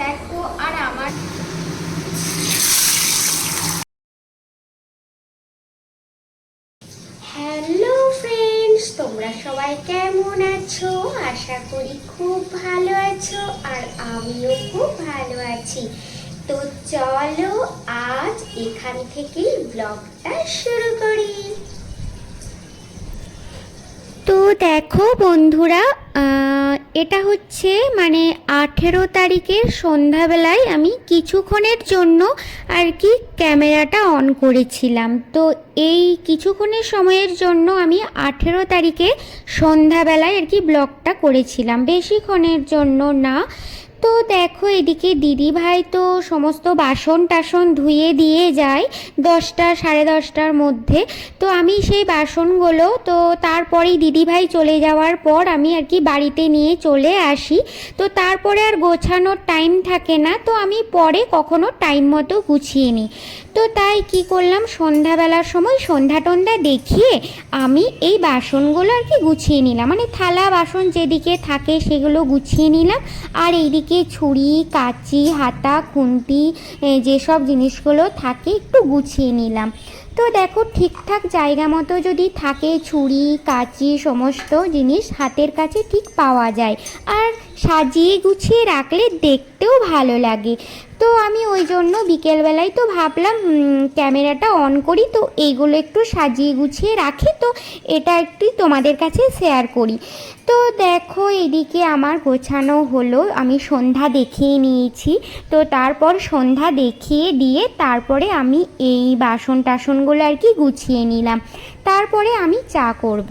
দেখো আর আমার hello friends তোমরা সবাই কেমন আছো? আশা করি খুব ভালো আছো আর আমিও খুব ভালো আছি। তো চলো আজ এখান থেকেই ব্লগটা শুরু করি। তো দেখো বন্ধুরা এটা হচ্ছে মানে আঠেরো তারিখের সন্ধ্যাবেলায় আমি কিছুক্ষণের জন্য আর কি ক্যামেরাটা অন করেছিলাম। তো এই কিছুক্ষণের সময়ের জন্য আমি আঠেরো তারিখে সন্ধ্যাবেলায় আর কি ব্লগটা করেছিলাম। বেশিক্ষণের জন্য না। তো দেখো এদিকে দিদি ভাই তো সমস্ত বাসন টাসন ধুয়ে দিয়ে যায় দশটা, সাড়ে দশটার মধ্যে। তো আমি সেই বাসনগুলো, তো তারপরেই দিদি ভাই চলে যাওয়ার পর আমি আর কি বাড়িতে নিয়ে চলে আসি। তো তারপরে আর গোছানোর টাইম থাকে না, তো আমি পরে কখনো টাইম মতো গুছিয়ে নিই। তো তাই কি করলাম? সন্ধ্যাবেলার সময় সন্ধ্যা টন্ধা দেখিয়ে আমি এই বাসনগুলো আর কি গুছিয়ে নিলাম। মানে থালা, বাসন যেদিকে থাকে সেগুলো গুছিয়ে নিলাম। আর এইদিকে ছুরি, কাঁচি, হাতা, খুন্তি যেসব জিনিসগুলো থাকে একটু গুছিয়ে নিলাম। তো দেখো ঠিকঠাক জায়গা মতো যদি থাকে ছুরি, কাঁচি, সমস্ত জিনিস হাতের কাছে ঠিক পাওয়া যায়। আর সাজিয়ে গুছিয়ে রাখলে দেখতেও ভালো লাগে। তো আমি ওই জন্য বিকেলবেলায় তো ভাবলাম ক্যামেরাটা অন করি, তো এইগুলো একটু সাজিয়ে গুছিয়ে রাখি, তো এটা একটু তোমাদের কাছে শেয়ার করি। তো দেখো, এদিকে আমার গোছানো হলো, আমি সন্ধ্যা দেখিয়ে নিয়েছি। তো তারপর সন্ধ্যা দেখিয়ে দিয়ে তারপরে আমি এই বাসন টাসনগুলো আর কি গুছিয়ে নিলাম। তারপরে আমি চা করব।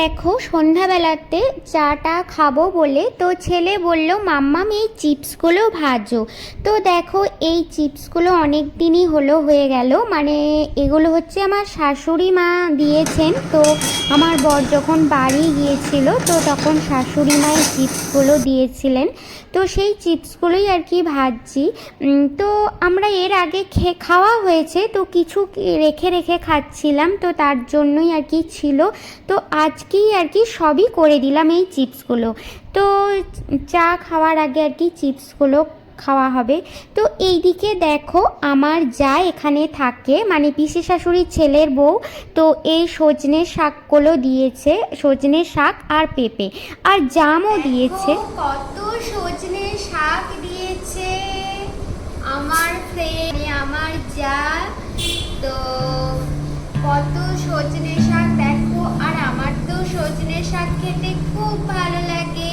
এইদিকে দেখো, সন্ধ্যাবেলাতে চাটা খাব বলে তো ছেলে বলল, মাম্মাম, এই চিপসগুলো ভাজো। তো দেখো, এই চিপসগুলো অনেক দিনই হলো হয়ে গেল। মানে এগুলো হচ্ছে আমার শাশুড়ি মা দিয়েছেন। তো আমার বর যখন বাড়ি গিয়েছিল, তো তখন শাশুড়ি মা এই চিপসগুলো দিয়েছিলেন। তো সেই চিপসগুলোই আর কি ভাজছি। তো আমরা এর আগে খে, খাওয়া হয়েছে, তো কিছু রেখে রেখে খাচ্ছিলাম। তো তার জন্যই আর কি ছিল। তো আজকেই আর কি সবই করে দিলাম এই চিপসগুলো। তো চা খাওয়ার আগে আর কি চিপসগুলো খাওয়া হবে। তো এইদিকে দেখো আমার যা এখানে থাকে মানে পিসি শাশুড়ির ছেলের বউ তো এই সজনে শাকগুলো দিয়েছে সজনে শাক আর পেঁপে। আর জামও দিয়েছে। কত সজনে শাক দিয়েছে। আমার ফ্রেন্ড আমার যা খেতে খুব ভালো লাগে।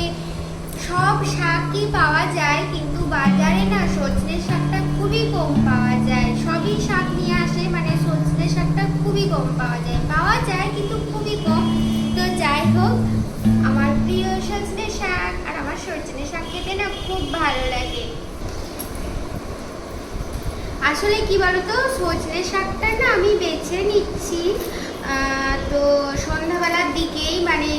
সব শাকই পাওয়া যায়, কিন্তু বাজারে না সজনে শাকটা খুবই কম পাওয়া যায়। সবই শাক নিয়ে আসে মানে সজনে শাকটা খুবই কম পাওয়া যায়। পাওয়া যায়, কিন্তু খুবই কম। তো যাই হোক, আমার প্রিয় সজনে শাক আর আমার সজনে শাক খেতে না খুব ভালো লাগে। আসলে কি বলতো সজনে শাকটা না আমি বেছে নিচ্ছি। তো সন্ধ্যাবেলার দিকেই মানে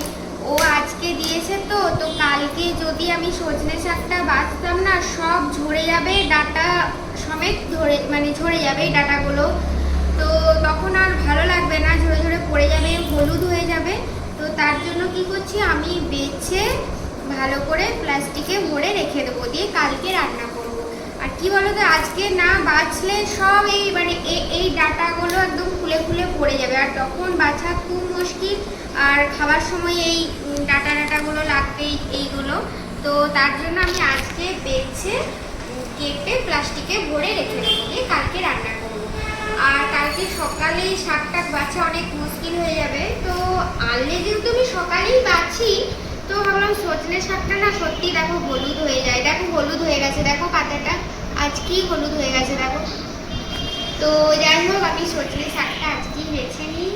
ও আজকে দিয়েছে তো তো কালকে যদি আমি সজনে শাকটা বাঁচতাম না, সব ঝরে যাবে, ডাটা সমেত ধরে মানে ঝরে যাবে এই ডাটাগুলো। তো তখন আর ভালো লাগবে না, ঝরে ঝরে পড়ে যাবে, হলুদ হয়ে যাবে। তো তার জন্য কি করছি, আমি বেছে ভালো করে প্লাস্টিকে ভরে রেখে দেবো, দিয়ে কালকে রান্না আর কি বলতো, আজকে না বাছলে সব এই মানে এই ডাটাগুলো একদম খুলে খুলে পড়ে যাবে। আর তখন বাছা খুব মুশকিল। আর খাবার সময় এই ডাটা ডাটাগুলো লাগবে এইগুলো। তো তার জন্য আমি আজকে বেছে কেটে প্লাস্টিকে ভরে রেখে দেবো দিয়ে কালকে রান্না করব। আর কালকে সকালে শাক টাক বাছা অনেক মুশকিল হয়ে যাবে। তো আনলে যেহেতু আমি সকালেই বাছি তো ভাবলাম সজনে শাকটা না সত্যি দেখো হলুদ হয়ে যায়। দেখো হলুদ হয়ে গেছে। দেখো পাতাটা আজকেই হলুদ হয়ে গেছে, দেখো। তো যাই হোক, আমি সজনে শাকটা আজকেই বেছে নিই।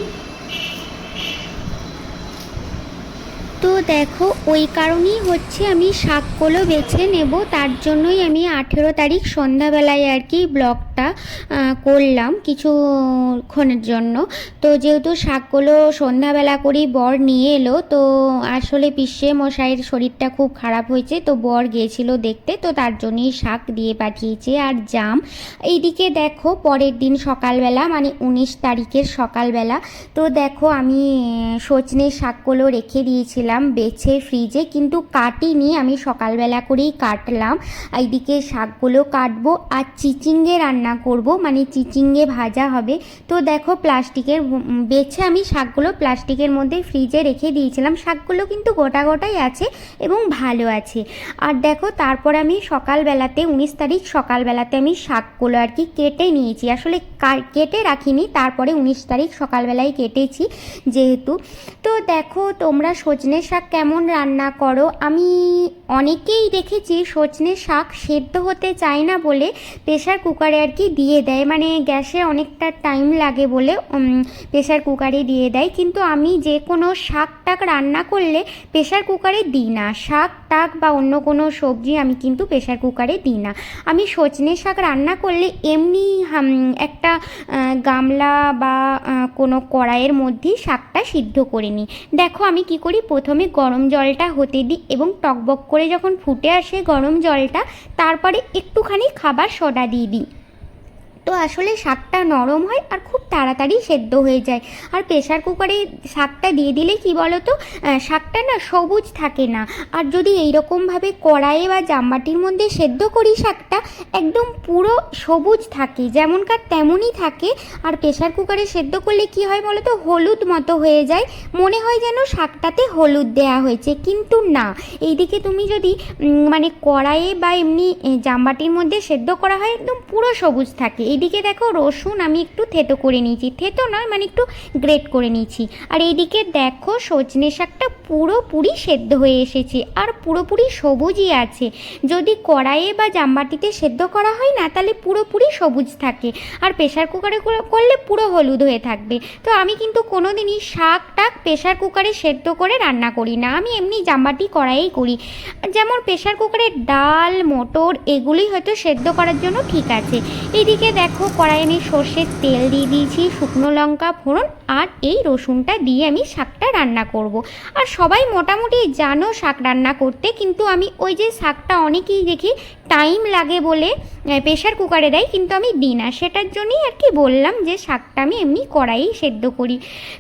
তো দেখো, ওই কারণেই হচ্ছে আমি শাকগুলো বেছে নেব। তার জন্যই আমি আঠেরো তারিখ সন্ধ্যাবেলায় আর কি ব্লগটা আহ, করলাম কিছুক্ষণের জন্য। তো যেহেতু শাকগুলো সন্ধ্যাবেলা করেই বর নিয়ে এলো তো আসলে পিসে মশাইয়ের শরীরটা খুব খারাপ হয়েছে তো বর গিয়েছিল দেখতে তো তার জন্যই শাক দিয়ে পাঠিয়েছে আর জাম। এইদিকে দেখো পরের দিন সকালবেলা মানে উনিশ তারিখের সকালবেলা তো দেখো আমি সজনে শাকগুলো রেখে দিয়েছিলাম বেছে ফ্রিজে কিন্তু কাটিনি আমি সকালবেলা করেই কাটলাম। এইদিকে শাকগুলো কাটবো আর চিচিঙ্গে রান্না করব মানে চিচিঙ্গে ভাজা হবে। তো দেখো প্লাস্টিকের বেছে আমি শাকগুলো প্লাস্টিকের মধ্যে ফ্রিজে রেখে দিয়েছিলাম। শাকগুলো কিন্তু গোটা গোটাই আছে এবং ভালো আছে। আর দেখো তারপর আমি সকালবেলাতে, উনিশ তারিখ সকালবেলাতে আমি শাকগুলো আর কি কেটে নিয়েছি। আসলে কেটে রাখিনি, তারপরে উনিশ তারিখ সকালবেলায় কেটেছি যেহেতু। তো দেখো তোমরা সজনে শাক কেমন রান্না করো? আমি অনেকেই দেখেছি সজনে শাক সেদ্ধ হতে চায় না বলে প্রেশার কুকারে আর কি দিয়ে দেয়। মানে গ্যাসে অনেকটা টাইম লাগে বলে প্রেশার কুকারে দিয়ে দেয়। কিন্তু আমি যে কোনো শাক টাক রান্না করলে প্রেশার কুকারে দিই না। শাক, টাক বা অন্য কোনো সবজি আমি কিন্তু প্রেশার কুকারে দিই না। আমি সজনে শাক রান্না করলে এমনি একটা গামলা বা কোনো কড়াইয়ের মধ্যেই শাকটা সিদ্ধ করে নিই। দেখো আমি কি করি? প্রথমে গরম জলটা হতে দিই এবং টকবক করে যখন ফুটে আসে গরম জলটা তারপরে একটুখানি খাবার সোডা দিয়ে দিই। তো আসলে শাকটা নরম হয় আর খুব তাড়াতাড়ি সেদ্ধ হয়ে যায়। আর প্রেশার কুকারে শাকটা দিয়ে দিলে কি বলো তো শাকটা না সবুজ থাকে না। আর যদি এইরকমভাবে কড়াইয়ে বা জামবাটির মধ্যে সেদ্ধ করি শাকটা একদম পুরো সবুজ থাকে, যেমনকার তেমনই থাকে। আর প্রেশার কুকারে সেদ্ধ করলে কি হয় বলো তো হলুদ মতো হয়ে যায়। মনে হয় যেন শাকটাতে হলুদ দেয়া হয়েছে, কিন্তু না। এইদিকে তুমি যদি মানে কড়াইয়ে বা এমনি জামবাটির মধ্যে সেদ্ধ করা হয়, একদম পুরো সবুজ থাকে। এইদিকে দেখো রসুন আমি একটু থেতো করে নিয়েছি। থেতো নয় মানে একটু গ্রেট করে নিয়েছি। আর এইদিকে দেখো সজনে শাকটা পুরোপুরি সেদ্ধ হয়ে এসেছে আর পুরোপুরি সবুজই আছে। যদি কড়াইয়ে বা জামবাটিতে সেদ্ধ করা হয় না, তাহলে পুরোপুরি সবুজ থাকে। আর প্রেশার কুকারে করলে পুরো হলুদ হয়ে থাকবে। তো আমি কিন্তু কোনো দিনই শাক টাক প্রেশার কুকারে সেদ্ধ করে রান্না করি না। আমি এমনি জামবাটি কড়াইয়েই করি। যেমন প্রেশার কুকারে ডাল, মটর, এগুলোই হয়তো সেদ্ধ করার জন্য ঠিক আছে। এইদিকে দেখো কড়াই আমি সর্ষের তেল দিয়ে দিয়েছি, শুকনো লঙ্কা, ফোড়ন, আর এই রসুনটা দিয়ে আমি শাকটা রান্না করব। আর সবাই মোটামুটি জানো শাক রান্না করতে, কিন্তু আমি ওই যে শাকটা অনেকেই দেখি টাইম লাগে বলে প্রেশার কুকারে দেয়, কিন্তু আমি দিই না সেটার জন্যই আর কি বললাম যে শাকটা আমি এমনি কড়াই সেদ্ধ করি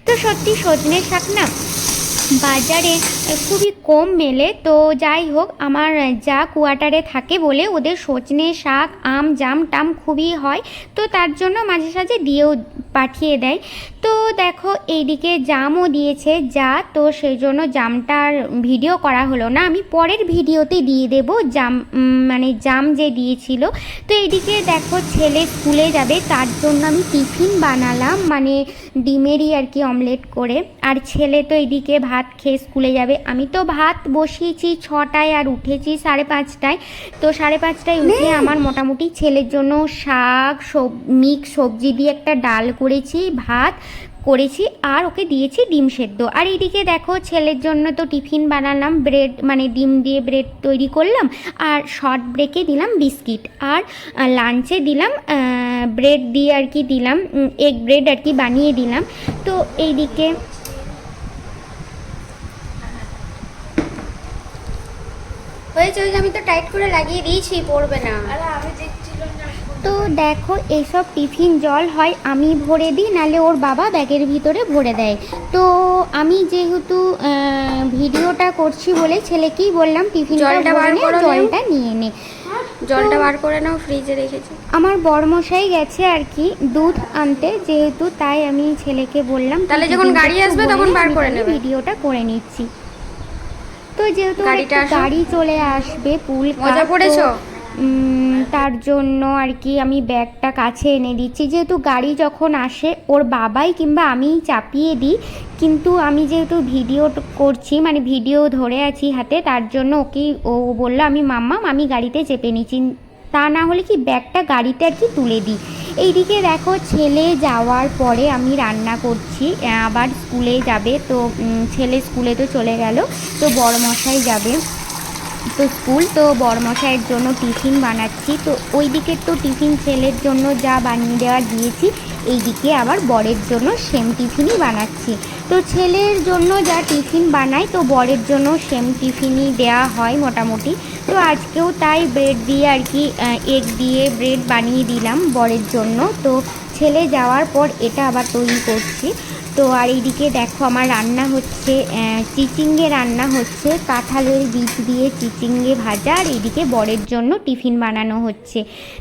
তো সত্যি সজনে শাক না বাজারে খুবই কম মেলে। তো যাই হোক, আমার যা কোয়ার্টারে থাকে বলে ওদের সজনে শাক, আম, জাম, টাম খুবই হয়। তো তার জন্য মাঝে সাঝে দিয়েও পাঠিয়ে দেয়। তো দেখো, এইদিকে জামও দিয়েছে যা। তো সেই জন্য জামটার ভিডিও করা হলো না। আমি পরের ভিডিওতে দিয়ে দেব জাম মানে জাম যে দিয়েছিল। তো এইদিকে দেখো, ছেলে স্কুলে যাবে। তার জন্য আমি টিফিন বানালাম মানে ডিমেরই আর কি অমলেট করে। আর ছেলে তো এইদিকে ভাত খেয়ে স্কুলে যাবে। আমি তো ভাত বসিয়েছি ছটায় আর উঠেছি সাড়ে পাঁচটায়। তো সাড়ে পাঁচটায় উঠে আমার মোটামুটি ছেলের জন্য শাক সব মিক্স সবজি দিয়ে একটা ডাল করেছি ভাত করেছি আর ওকে দিয়েছি ডিম সেদ্ধ। আর এইদিকে দেখো ছেলের জন্য তো টিফিন বানালাম ব্রেড মানে ডিম দিয়ে ব্রেড তৈরি করলাম আর শর্ট ব্রেকে দিলাম বিস্কিট। আর লাঞ্চে দিলাম ব্রেড দিয়ে আর কি দিলাম এগ ব্রেড আর কি বানিয়ে দিলাম। তো এইদিকে হয়েছে ওই আমি তো টাইট করে লাগিয়ে দিয়েছি পড়বে না। তো দেখো এইসব টিফিন জল হয় আমি ভরে দিই নালে ওর বাবা ব্যাগের ভিতরে ভরে দেয়। তো আমি যেহেতু ভিডিওটা করছি বলে ছেলেকেই বললাম টিফিন জলটা জলটা নিয়ে। নে। জলটা বার করে নাও ফ্রিজে রেখেছি। আমার বড়মশাই গেছে আর কি দুধ আনতে যেহেতু তাই আমি ছেলেকে বললাম তাহলে যখন গাড়ি আসবে তখন বার করে নেবে। ভিডিওটা করে নিচ্ছি। তো যেহেতু গাড়িটা গাড়ি চলে আসবে পুল মজা পড়েছো? তার জন্য আর কি আমি ব্যাগটা কাছে এনে দিচ্ছি। যেহেতু গাড়ি যখন আসে ওর বাবাই কিংবা আমিই চাপিয়ে দিই। কিন্তু আমি যেহেতু ভিডিও করছি মানে ভিডিও ধরে আছি হাতে তার জন্য ওকে ও বলল আমি মাম্মাম আমি গাড়িতে চেপে নিচ্ছি। তা না হলে কি ব্যাগটা গাড়িতে আর কি তুলে দিই। এইদিকে দেখো ছেলে যাওয়ার পরে আমি রান্না করছি আবার স্কুলে যাবে, তো ছেলে স্কুলে তো চলে গেল, তো বড় মশাই যাবে। তো স্কুল, তো বড়মশাইয়ের জন্য টিফিন বানাচ্ছি, তো ওই দিকের তো টিফিন ছেলের জন্য যা বানিয়ে দেওয়া দিয়েছি এই দিকে আবার বরের জন্য সেম টিফিনই বানাচ্ছি। তো ছেলের জন্য যা টিফিন বানাই, তো বরের জন্য সেম টিফিনই দেওয়া হয় মোটামুটি। তো আজকেও তাই ব্রেড দিয়ে আর কি এগ দিয়ে ব্রেড বানিয়ে দিলাম বরের জন্য। তো ছেলে যাওয়ার পর এটা আবার তৈরি করছি। তো আর এইদিকে দেখো আমার রান্না হচ্ছে চিচিঙ্গে রান্না হচ্ছে, কাঁঠালের বীজ দিয়ে চিচিঙ্গে ভাজা আর এইদিকে বরের জন্য টিফিন বানানো হচ্ছে।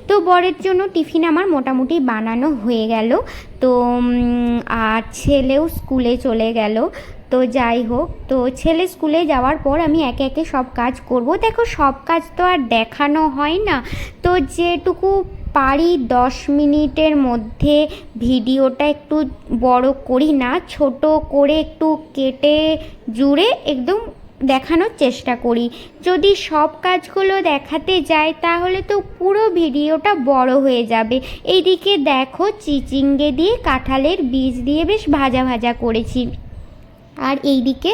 তো বরের জন্য টিফিন আমার মোটামুটি বানানো হয়ে গেল। তো আর ছেলেও স্কুলে চলে গেল। তো যাই হোক, তো ছেলে স্কুলে যাওয়ার পর আমি একে একে সব কাজ করব। দেখো, সব কাজ তো আর দেখানো হয় না। তো যেটুকু পারি দশ মিনিটের মধ্যে ভিডিওটা একটু বড় করি না, ছোট করে একটু কেটে জুড়ে একদম দেখানোর চেষ্টা করি। যদি সব কাজগুলো দেখাতে যাই, তাহলে তো পুরো ভিডিওটা বড় হয়ে যাবে। এইদিকে দেখো, চিচিঙ্গে দিয়ে কাঁঠালের বীজ দিয়ে বেশ ভাজা ভাজা করেছি। আর এইদিকে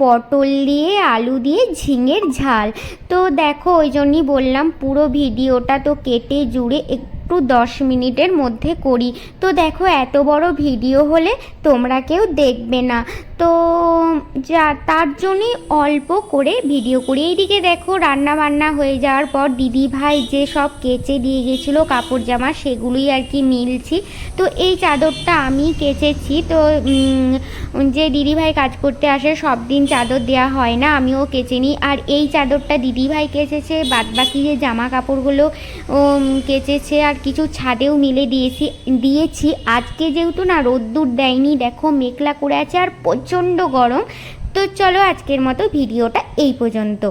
পটল দিয়ে, আলু দিয়ে ঝিঙের ঝাল। তো দেখো, ওই জন্যই বললাম পুরো ভিডিওটা তো কেটে জুড়ে একটু দশ মিনিটের মধ্যে করি। তো দেখো, এত বড় ভিডিও হলে তোমরা কেউ দেখবে না। তো যা, তার জন্যই অল্প করে ভিডিও করি। এইদিকে দেখো রান্না বান্না হয়ে যাওয়ার পর দিদি ভাই যে সব কেচে দিয়ে গেছিল কাপড় জামা সেগুলোই আর কি মিলছি। তো এই চাদরটা আমি কেচেছি। তো যে দিদিভাই কাজ করতে আসে, সব দিন চাদর দেওয়া হয় না, আমিও কেচে নিই। আর এই চাদরটা দিদিভাই কেচেছে, বাদবাকি যে জামা কাপড়গুলো কেচেছে, আর কিছু ছাদেও মিলে দিয়েছি দিয়েছি। আজকে যেহেতু না রোদ্দুর দেয়নি, দেখো মেঘলা করে আছে, আর প্রচণ্ড গরম। তো চলো আজকের মতো ভিডিওটা এই পর্যন্ত।